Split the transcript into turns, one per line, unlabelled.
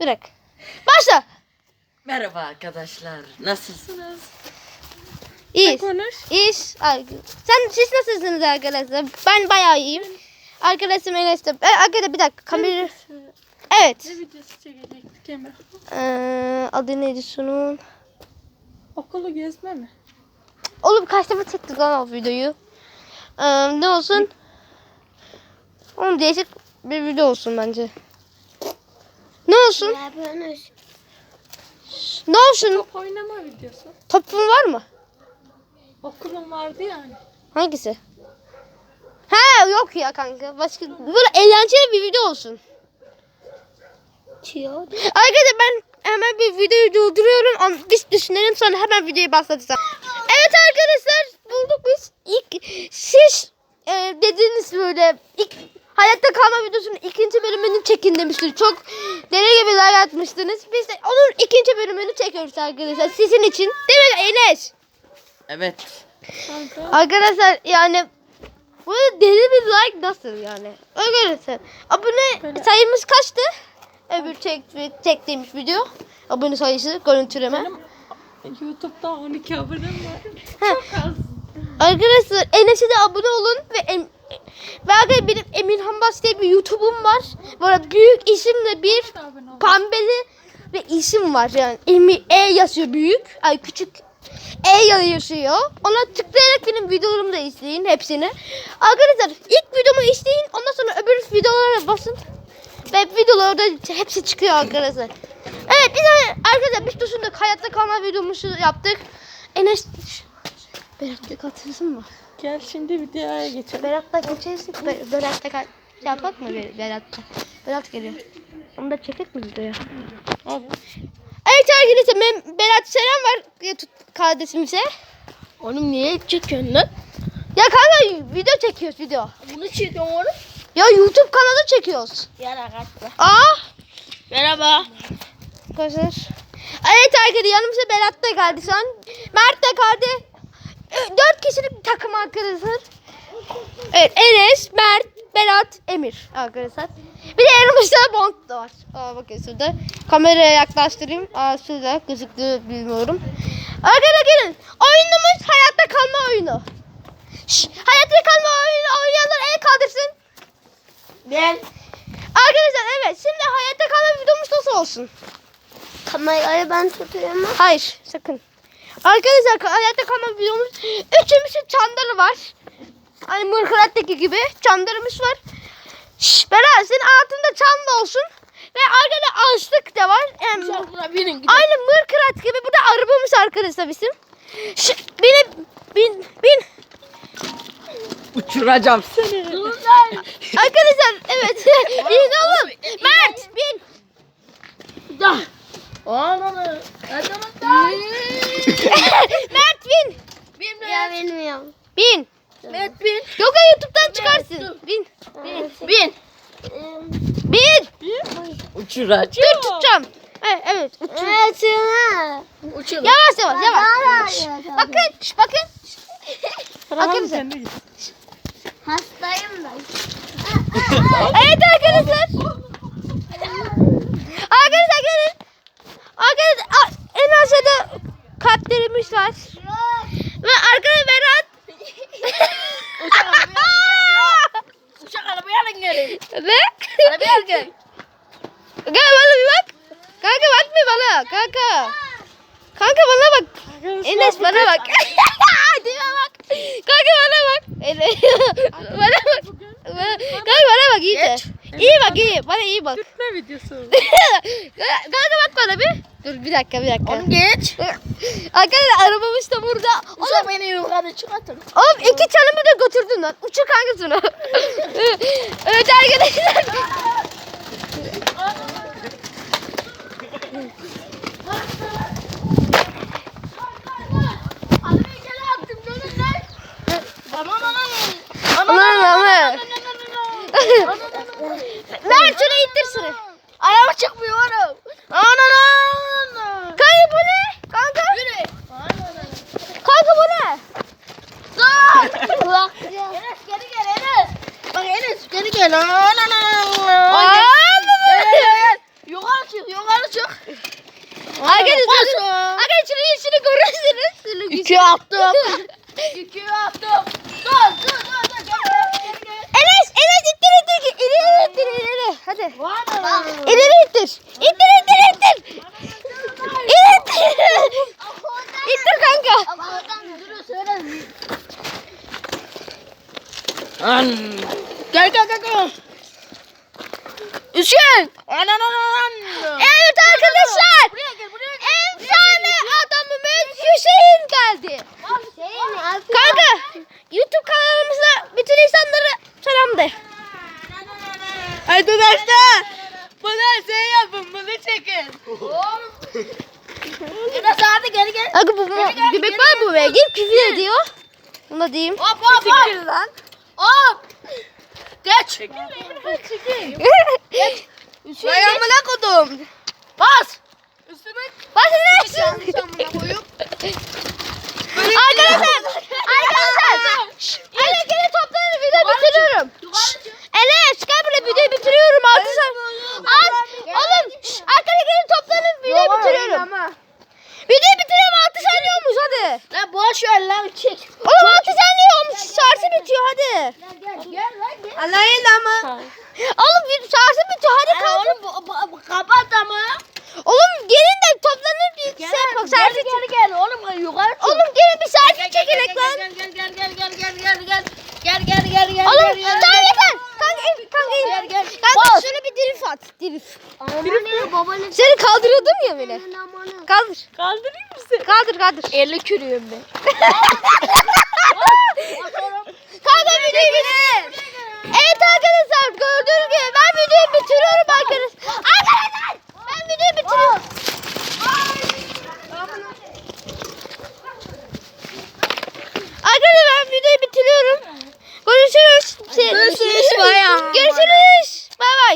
Bırak. Başla.
Merhaba arkadaşlar. Nasılsınız?
İyi.
Konuş.
İş. Ay, Sen siz nasılsınız arkadaşlar? Ben bayağı iyiyim. Arkadaşım Enes de. E, arkadaşlar bir dakika. Kamera. Evet.
Ne videosu çekecektik Emre?
Ee, adı neydi şunun?
Okulu gezme mi?
Oğlum kaç defa çektik lan o videoyu? Ee, ne olsun? Oğlum değişik bir video olsun bence. Ne olsun? Ne olsun?
Top oynama videosu.
Topun var mı?
Okulun vardı yani.
Hangisi? Ha yok ya kanka. Başka böyle eğlenceli bir video olsun. Arkadaşlar ben hemen bir videoyu durduruyorum. Biz düşünelim sonra hemen videoyu başlatacağım. Evet arkadaşlar bulduk biz. İlk siz e, dediğiniz böyle ilk hayatta kalma videosunun ikinci bölümünü çekin demiştiniz. Çok deli gibi like atmıştınız. Biz de onun ikinci bölümünü çekiyoruz arkadaşlar. Sizin için. Değil mi Enes?
Evet.
Kanka.
Arkadaşlar yani bu deli bir like nasıl yani? Arkadaşlar abone
Böyle-
sayımız kaçtı? Öbür çek, çektiğimiz video. Abone sayısı, görüntüleme.
Benim YouTube'da 12 abonem var. Çok az.
Arkadaşlar Enes'e de abone olun ve em, ve arkadaşlar benim Emirhan Bas diye bir YouTube'um var. Böyle büyük isimle bir pembeli ve isim var yani. Emi, e yazıyor büyük. Ay küçük E yazıyor. Ona tıklayarak benim videolarımı da izleyin hepsini. Arkadaşlar ilk videomu izleyin. Ondan sonra öbür videolara basın. Ve videolarda hepsi çıkıyor arkadaşlar. Evet biz arkadaşlar biz düşündük hayatta kalma videomuzu yaptık. Enes Berat'ta katılsın mı?
Gel şimdi videoya geçelim.
Berat'ta geçersin. Be- Berat'ta kal- şey yapak mı Ber- Berat'ta? Berat geliyor. Onu da çekek mi videoya?
Abi.
Evet arkadaşlar ben Berat selam var YouTube kardeşimize.
Oğlum niye çekiyorsun lan?
Ya kanka video çekiyoruz video.
Bunu çekiyorsun oğlum.
Ya YouTube kanalı çekiyoruz.
Yara kaçtı.
Aa!
Merhaba.
Arkadaşlar. Evet arkadaşlar yanımıza Berat da geldi şu an. Mert de geldi. Dört kişilik bir takım arkadaşlar. Evet Enes, Mert, Berat, Emir arkadaşlar. Bir de yanımızda Bond da var. Aa, bakın şurada. Kameraya yaklaştırayım. Aa, şurada gözüktü bilmiyorum. Arkadaşlar gelin. Oyunumuz hayatta kalma oyunu. Şş, hayatta kalma oyunu oynayanlar el kaldırsın.
Ben.
Arkadaşlar evet şimdi hayatta kalma videomuz nasıl olsun?
Kamerayı ben tutuyorum.
Hayır sakın. Arkadaşlar ka- hayatta kalma videomuz üçümüzün çandarı var. Hani Mırkırat'taki gibi çandarımız var. Şş, Berat senin altında çanda olsun. Ve arkada açlık da var. Yani, aynı Mırkırat gibi. Bu da arabamız arkadaşlar bizim. Şş, bin, bin, bin.
Uçuracağım seni.
Arkadaşlar evet. bin oğlum. Mert bin.
Ana. Hadi
Mert bin.
Ya bilmiyorum.
Bin.
Met bin.
Yok ya YouTube'dan çıkarsın. Bin.
Bin.
Bin.
Uçuracağım.
Dur tutacağım. Evet, evet.
Evet şuna.
Uçun.
Yavaş yavaş yavaş.
Yavaş.
Bakın, şş, bakın.
Tamam
bize.
Hastayım ben.
Evet arkadaşlar gelin. Arkadaşlar en aşağıda kalplerimiz var. Ve arkada Berat.
Uçak arabaya alın gelin.
Ve
Arabaya al gel.
Kanka bana bir bak. Kanka bak bir bana. Kanka. Kanka bana bak. Enes bana bak. Dime bak. Kanka bana bak. Bana bak. Kanka bana bak iyice. İyi bak iyi. Bana iyi bak.
Ne videosu?
Kanka bak bana bir. Dur bir dakika bir dakika.
Oğlum geç.
Arkadaşlar arabamız da burada.
Uçak beni yukarı çıkartın.
Oğlum iki çalımı da götürdün lan. Uçur kanka şunu. evet arkadaşlar.
Aman aman.
Aman aman. Ver şunu ittir şunu.
Ayağım çıkmıyor oğlum. Anan anan.
Kanka bu ne? Kanka.
Yürü.
Kanka bu ne?
Enes geri gel Enes. Bak Enes geri gel. Anan anan.
Ay
yukarı çık.
Arkadaşlar arkadaşlar şunun işini görürsünüz.
İki attım. İki attım. Dur dur dur dur. Gel gel.
Enes Enes ittir ittir. İleri ittir ileri. Hadi. İleri ittir. İttir ittir ittir. İttir. İttir kanka.
An.
Gel gel gel gel. Hüseyin. Anan anan.
Evet arkadaşlar.
Buraya buraya.
Adamımız Hüseyin geldi. Kanka YouTube kanalımıza bütün insanlara selam de.
Arkadaşlar. Bana şey yapın bunu çekin.
Enes hadi geri gel.
Aga bu göbek var bu be. Gel küfür ediyor. Bunu da diyeyim.
Hop hop hop.
lan.
Hop. Geç.
Vay amına kodum.
Bas.
Basın Arkadaşlar. Arkadaşlar. Şşş, Enes gene toplanın videoyu bitiriyorum. Şşş, Enes gel buraya videoyu bitiriyorum. Altı saniye. Al. Oğlum. şşş, Arkadaşlar gene toplanın videoyu bitiriyorum. Videoyu bitiriyorum 6 saniye olmuş hadi.
Lan boş ver lan çek.
Oğlum 6 saniye olmuş. Şarjı bitiyor hadi.
Gel lan gel.
Allah'ın ama. Oğlum bir şarjı bitiyor hadi
Ha,
kalk.
oğlum bu- bu- bu- kapat ama.
Oğlum gelin de toplanır bir
Gel
şey yapalım.
gel
Selfie
gel gel oğlum yukarı çık.
Oğlum gelin bir selfie çekelim lan.
Gel gel gel gel gel gel gel gel. Gel gel gel gel.
Oğlum
gel, gel, gel.
yeter. Kanka in kanka in.
Gel, gel.
Kanka şunu bir drift at. Drift.
Aman babanın
Seni kaldırıyordum ya beni. Kaldır.
Kaldırayım mı seni?
Kaldır kaldır.
50 kürüyüm ben.
Kanka videoyu bitir. Evet arkadaşlar gördüğünüz gibi ben videoyu bitiriyorum